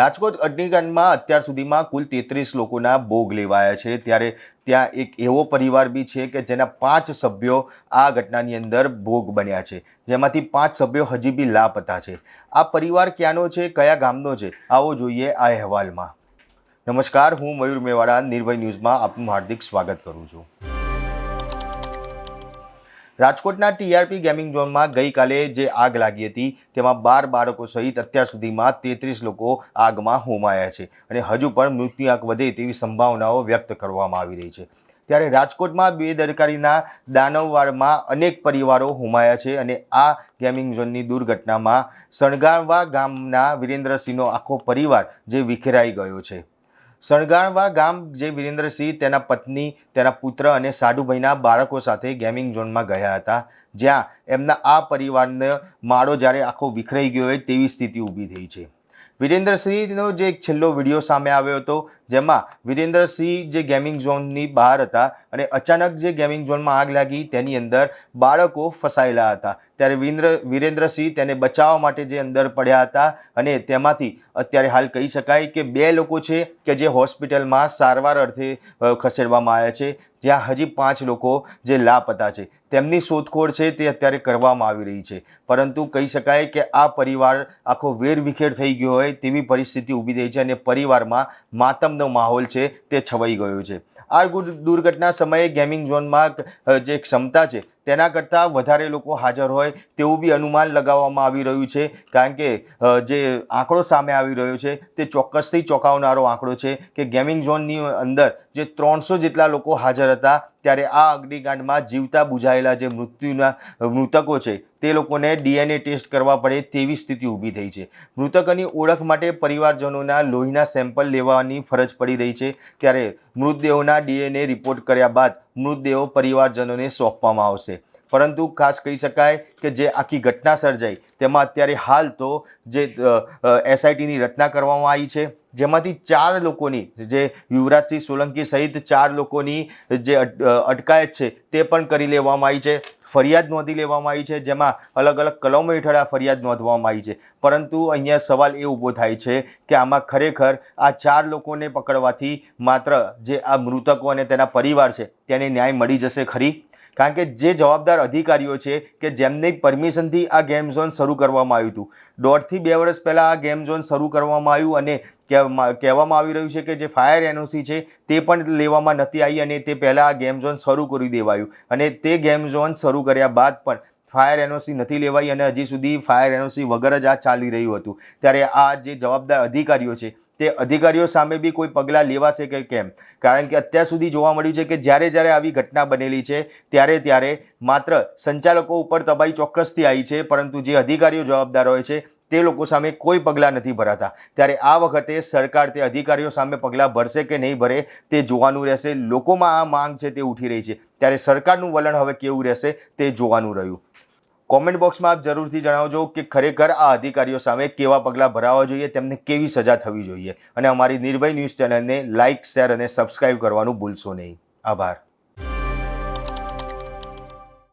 રાજકોટ અગ્નિકાંડમાં અત્યાર સુધીમાં કુલ તેત્રીસ લોકોના ભોગ લેવાયા છે. ત્યારે ત્યાં એક એવો પરિવાર બી છે કે જેના પાંચ સભ્યો આ ઘટનાની અંદર ભોગ બન્યા છે. જેમાંથી પાંચ સભ્યો હજી બી લાપતા છે. આ પરિવાર ક્યાંનો છે, કયા ગામનો છે, આવો જોઈએ આ અહેવાલમાં. નમસ્કાર, હું મયુર મેવાડા, નિર્ભય ન્યૂઝમાં આપનું હાર્દિક સ્વાગત કરું છું. રાજકોટના ટીઆરપી ગેમિંગ ઝોનમાં ગઈકાલે જે આગ લાગી હતી, તેમાં બાર બાળકો સહિત અત્યાર સુધીમાં તેત્રીસ લોકો આગમાં હોમાયા છે અને હજુ પણ મૃત્યુઆંક વધે તેવી સંભાવનાઓ વ્યક્ત કરવામાં આવી રહી છે. ત્યારે રાજકોટમાં બેદરકારીના દાનવવાડમાં અનેક પરિવારો હોમાયા છે અને આ ગેમિંગ ઝોનની દુર્ઘટનામાં સણગારવા ગામના વિરેન્દ્રસિંહનો આખો પરિવાર જે વિખેરાઈ ગયો છે. સણગાણવા ગામ જે વિરેન્દ્રસિંહ, તેના પત્ની, તેના પુત્ર અને સાડુભાઈના બાળકો સાથે ગેમિંગ ઝોનમાં ગયા હતા, જ્યાં એમના આ પરિવારને માળો જ્યારે આખો વિખરાઈ ગયો હોય તેવી સ્થિતિ ઊભી થઈ છે. વિરેન્દ્રસિંહનો જે એક છેલ્લો વીડિયો સામે આવ્યો હતો જેમાં વિરેન્દ્રસિંહ જે ગેમિંગ ઝોનની બહાર હતા અને અચાનક જે ગેમિંગ ઝોનમાં આગ લાગી તેની અંદર બાળકો ફસાયેલા હતા. ત્યારે વિન્દ્ર, વિરેન્દ્રસિંહ તેને બચાવવા માટે જે અંદર પડ્યા હતા અને તેમાંથી અત્યારે હાલ કહી શકાય કે બે લોકો છે કે જે હોસ્પિટલમાં સારવાર અર્થે ખસેડવામાં આવ્યા છે. જ્યાં હજી પાંચ લોકો જે લાપતા છે. તેમની શોધખોળ છે તે અત્યારે કરવામાં આવી રહી છે. પરંતુ કહી શકાય કે આ પરિવાર આખો વેરવિખેર થઈ ગયો હોય તેવી પરિસ્થિતિ ઊભી થઈ છે અને પરિવારમાં માતમનો માહોલ છે તે છવાઈ ગયો છે. આ દુર્ઘટના સમયે ગેમિંગ ઝોનમાં જે ક્ષમતા છે તેના કરતાં વધારે લોકો હાજર હોય તેવું બી અનુમાન લગાવવામાં આવી રહ્યું છે. કારણ કે જે આંકડો સામે આવી રહ્યો છે તે ચોક્કસથી ચોંકાવનારો આંકડો છે કે ગેમિંગ ઝોનની અંદર જે ત્રણસો જેટલા લોકો હાજર હતા ત્યારે આ અગ્નિકાંડમાં જીવતા બુઝાયેલા જે મૃત્યુના, મૃતકો છે તે લોકોને ડીએનએ ટેસ્ટ કરવા પડે તેવી સ્થિતિ ઊભી થઈ છે. મૃતકોની ઓળખ માટે પરિવારજનોના લોહીના સેમ્પલ લેવાની ફરજ પડી રહી છે. ત્યારે મૃતદેહોના ડીએનએ રિપોર્ટ કર્યા બાદ મૃતદેહો પરિવારજનોને સોંપવામાં આવશે. પરંતુ ખાસ કહી શકાય કે જે આખી ઘટના સર્જાઈ, તેમાં અત્યારે હાલ તો જે એસઆઈટીની રચના કરવામાં આવી છે, જેમાંથી ચાર લોકોની, જે યુવરાજસિંહ સોલંકી સહિત ચાર લોકોની જે અટકાયત છે, તે પણ કરી લેવામાં આવી છે. ફરિયાદ નોંધી લેવામાં આવી છે, જેમાં અલગ અલગ કલમો હેઠળ આ ફરિયાદ નોંધવામાં આવી છે. પરંતુ અહીંયા સવાલ એ ઊભો થાય છે કે આમાં ખરેખર આ ચાર લોકોને પકડવાથી માત્ર જે આ મૃતકો અને તેના પરિવાર છે, તેને ન્યાય મળી જશે ખરી? કારણ કે જે જવાબદાર અધિકારીઓ છે કે જેમને પરમિશનથી આ ગેમ ઝોન શરૂ કરવામાં આવ્યું હતું. દોઢથી બે વર્ષ પહેલાં આ ગેમ ઝોન શરૂ કરવામાં આવ્યું અને કહેવામાં આવી રહ્યું છે કે જે ફાયર એનઓસી છે તે પણ લેવામાં નથી આવી અને તે પહેલાં આ ગેમ ઝોન શરૂ કરી દેવાયું અને તે ગેમ ઝોન શરૂ કર્યા બાદ પણ ફાયર એનઓસી નથી લેવાઈ અને હજી સુધી ફાયર એનઓસી વગર જ આ ચાલી રહ્યું હતું. ત્યારે આ જે જવાબદાર અધિકારીઓ છે, તે અધિકારીઓ સામે બી કોઈ પગલાં લેવાશે કે કેમ? કારણ કે અત્યાર સુધી જોવા મળ્યું છે કે જ્યારે જ્યારે આવી ઘટના બનેલી છે, ત્યારે ત્યારે માત્ર સંચાલકો ઉપર તબાઈ ચોક્કસથી આવી છે, પરંતુ જે અધિકારીઓ જવાબદાર હોય છે તે લોકો સામે કોઈ પગલાં નથી ભરાતા. ત્યારે આ વખતે સરકાર તે અધિકારીઓ સામે પગલાં ભરશે કે નહીં ભરે તે જોવાનું રહેશે. લોકોમાં આ માંગ છે તે ઉઠી રહી છે. ત્યારે સરકારનું વલણ હવે કેવું રહેશે તે જોવાનું રહ્યું. કોમેન્ટ બોક્સમાં આપ જરૂરથી જણાવજો કે ખરેખર આ અધિકારીઓ સામે કેવા પગલાં ભરાવા જોઈએ, તેમને કેવી સજા થવી જોઈએ. અને અમારી નિર્ભય ન્યૂઝ ચેનલને લાઇક, શેર અને સબસ્ક્રાઇબ કરવાનું ભૂલશો નહીં. આભાર.